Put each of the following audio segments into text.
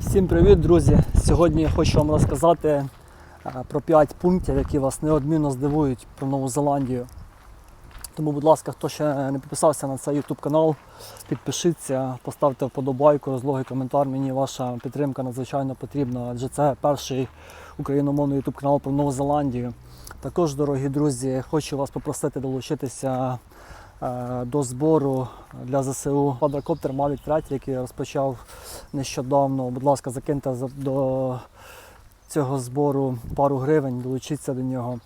Всім привіт, друзі! Сьогодні я хочу вам розказати е, про 5 пунктів, які вас неодмінно здивують про Нову Зеландію. Тому, будь ласка, хто ще не підписався на цей YouTube канал, підпишіться, поставте вподобайку, розлогий коментар. Мені ваша підтримка надзвичайно потрібна, адже це перший україномовний YouTube канал про Нову Зеландію. Також, дорогі друзі, хочу вас попросити долучитися до збору для ЗСУ квадрокоптер Mavic 3, який розпочав нещодавно. Будь ласка, закиньте до цього збору пару гривень, долучіться до нього.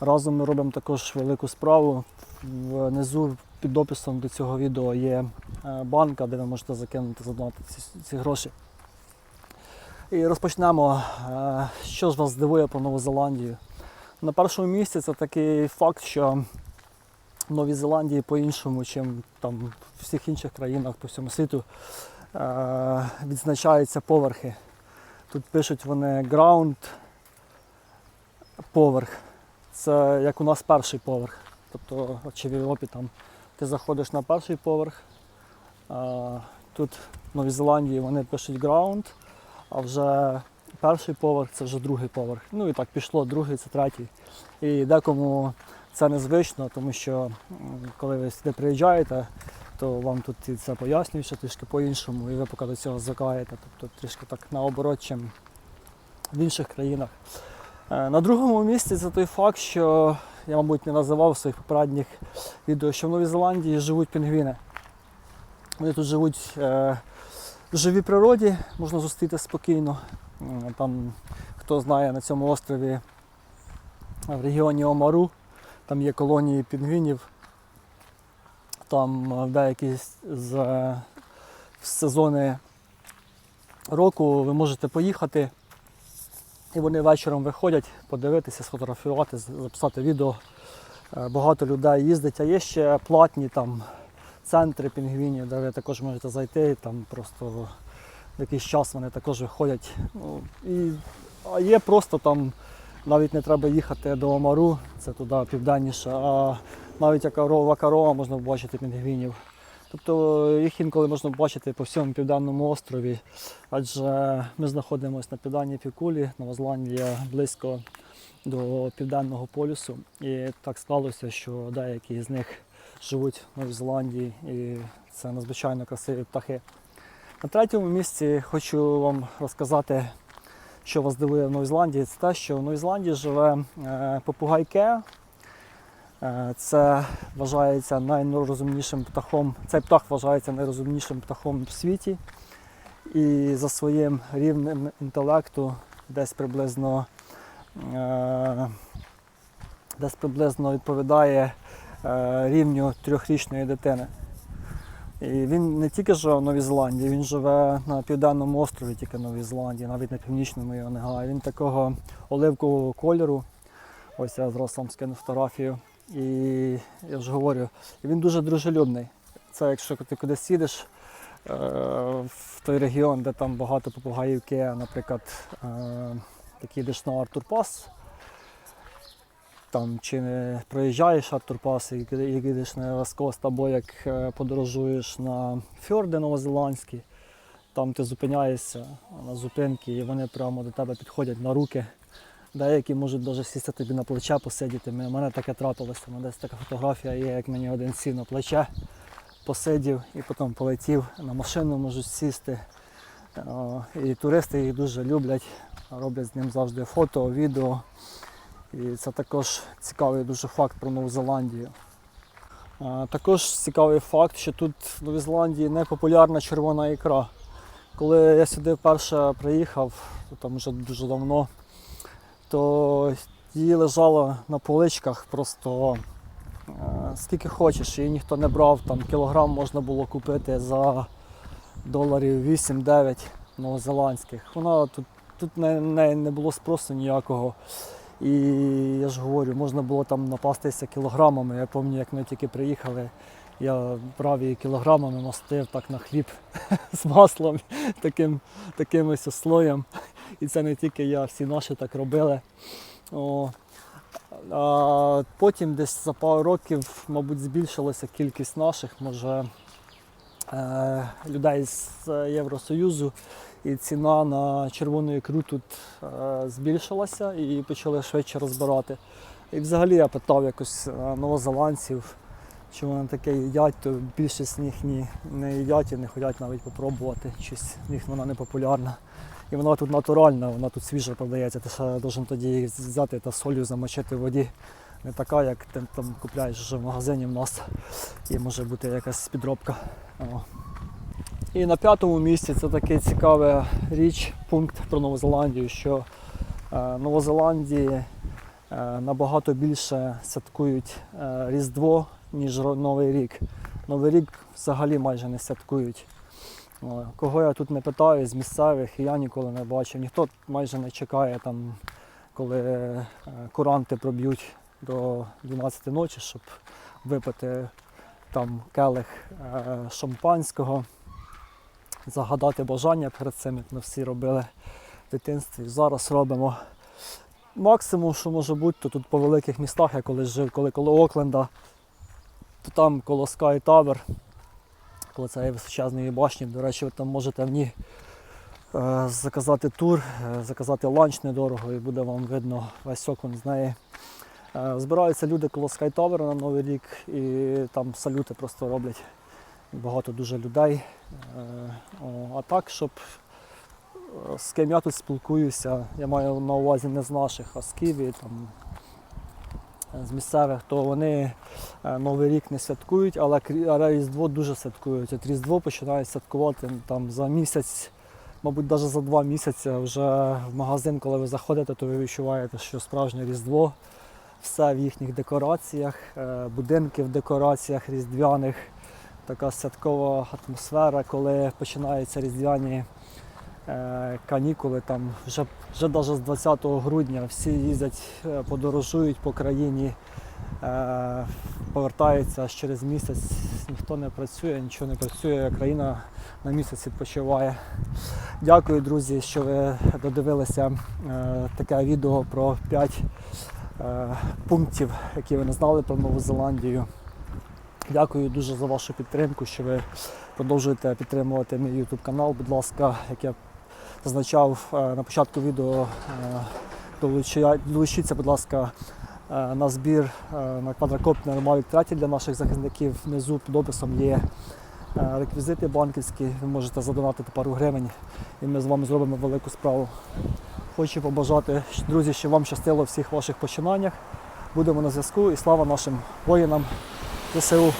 Разом ми робимо також велику справу. Внизу під описом до цього відео є е, банка, де ви можете закинути задонати ці, ці гроші. І розпочнемо. Е, Що ж вас здивує про Нову Зеландію? На першому місці це такий факт, що Новій Зеландії по-іншому, ніж там в всіх інших країнах по всьому світу, е, відзначаються поверхи. Тут пишуть вони ground поверх. Це як у нас перший поверх. Тобто, чи в Європі там ти заходиш на перший поверх. Тут в Новій Зеландії вони пишуть ground, а вже перший поверх це вже другий поверх. Ну і так пішло, другий, це третій. І декому це незвично, тому що коли ви сюди приїжджаєте, то вам тут і це пояснюють, що трішки по-іншому, і ви поки до цього звикаєте. Тобто трішки так наоборот, чим в інших країнах. Е, На другому місці це той факт, що я, мабуть, не називав в своїх попередніх відео, що в Новій Зеландії живуть пінгвіни. Вони тут живуть е, в живій природі, можна зустріти спокійно. Там, хто знає, на цьому острові в регіоні Омару, там є колонії пінгвінів. Там е, деякі з- сезони року ви можете поїхати. І вони вечором виходять подивитися, сфотографувати, записати відео. Е, Багато людей їздить, а є ще платні там центри пінгвінів, де ви також можете зайти. Там просто якийсь час вони також виходять. Ну, і, а є просто там, навіть не треба їхати до Омару, це туди південніше, а навіть як Вакарова можна побачити пінгвінів. Тобто їх інколи можна побачити по всьому південному острові, адже ми знаходимося на південній півкулі, Нова Зеландія близько до південного полюсу. І так склалося, що деякі з них живуть в Новій Зеландії, і це надзвичайно красиві птахи. На третьому місці хочу вам розказати, що вас дивує в Новій Зеландії. Це те, що в Новій Зеландії живе е, попугай Кеа. Е, Це вважається найрозумнішим птахом. Цей птах вважається найрозумнішим птахом в світі. І за своїм рівнем інтелекту десь приблизно, е, десь приблизно відповідає рівню трьохрічної дитини. І він не тільки живе в Новій Зеландії, він живе на південному острові, тільки Новій Зеландії, навіть на північному його немає. Він такого оливкового кольору. Ось я зараз вам скину фотографію. І я ж говорю, він дуже дружелюбний. Це якщо ти кудись їдеш е, в той регіон, де там багато попугаїв Кеа, наприклад, е, як їдеш на Артур Пас, там чи не проїжджаєш Артур Пас, і їдеш на Вескост, або як е, подорожуєш на фьорди новозеландські, там ти зупиняєшся на зупинки, і вони прямо до тебе підходять на руки. Деякі можуть навіть сісти тобі на плече, посидіти. У мене таке трапилося. У мене десь така фотографія є, як мені один сів на плече, посидів і потім полетів. На машину можуть сісти. І туристи їх дуже люблять, роблять з ним завжди фото, відео. І це також цікавий дуже факт про Нову Зеландію. Також цікавий факт, що тут в Новій Зеландії не популярна червона ікра. Коли я сюди вперше приїхав, там вже дуже давно, то її лежало на поличках просто скільки хочеш, її ніхто не брав. Там кілограм можна було купити за доларів 8-9 новозеландських. Вона тут, тут не, не, не було спросу ніякого. І я ж говорю, можна було там напастися кілограмами. Я пам'ятаю, як ми тільки приїхали, я брав її кілограмами, мастив так на хліб з маслом, таким, таким ось слоєм. І це не тільки я, всі наші так робили. О, а потім десь за пару років, мабуть, збільшилася кількість наших, може, людей з Євросоюзу. І ціна на червону ікру тут е, збільшилася і почали швидше розбирати. І взагалі я питав якось е, новозеландців, чи вони таке їдять, то більшість з них ні, не їдять і не хочуть навіть попробувати. Щось в них вона не популярна. І вона тут натуральна, вона тут свіжа продається. Ти ще должен тоді її взяти та солью замочити в воді. Не така, як ти там купляєш вже в магазині в нас. І може бути якась підробка. І на п'ятому місці це такий цікавий річ, пункт про Нову Зеландію, що е, Новозеландії е, набагато більше святкують е, Різдво, ніж Новий рік. Новий рік взагалі майже не святкують. Кого я тут не питаю з місцевих, я ніколи не бачив. Ніхто майже не чекає, там, коли куранти проб'ють до 12 ночі, щоб випити там келих е, шампанського, загадати бажання перед цим, як ми всі робили в дитинстві. Зараз робимо. Максимум, що може бути, то тут по великих містах, я колись жив, коли коло Окленда, то там коло Sky Tower, коло цієї височезної башні, до речі, ви там можете ній е, заказати тур, е, заказати ланч недорого і буде вам видно весь Окленд з неї. Е, Збираються люди коло Tower на Новий рік і там салюти просто роблять. Багато дуже людей. Е, А так, щоб е, з ким я тут спілкуюся, я маю на увазі не з наших, а з Києві, там, з місцевих, то вони Новий рік не святкують, але Різдво дуже святкують. От Різдво починають святкувати там, за місяць, мабуть, навіть за два місяці вже в магазин, коли ви заходите, то ви відчуваєте, що справжнє Різдво. Все в їхніх декораціях, е, будинки в декораціях різдвяних, така святкова атмосфера, коли починаються різдвяні е, канікули. Там вже, вже навіть з 20 грудня всі їздять, е, подорожують по країні, повертаються аж через місяць. Ніхто не працює, нічого не працює, країна на місяць відпочиває. Дякую, друзі, що ви додивилися таке відео про 5 е, пунктів, які ви не знали про Нову Зеландію. Дякую дуже за вашу підтримку, що ви продовжуєте підтримувати мій YouTube канал. Будь ласка, як я зазначав е, на початку відео, е, долучіться, будь ласка, е, на збір е, на квадрокоптер Mavic 3 для наших захисників. Внизу під описом є е, реквізити банківські. Ви можете задонатити пару гривень, і ми з вами зробимо велику справу. Хочу побажати, друзі, щоб вам щастило в всіх ваших починаннях. Будемо на зв'язку і слава нашим воїнам ЗСУ.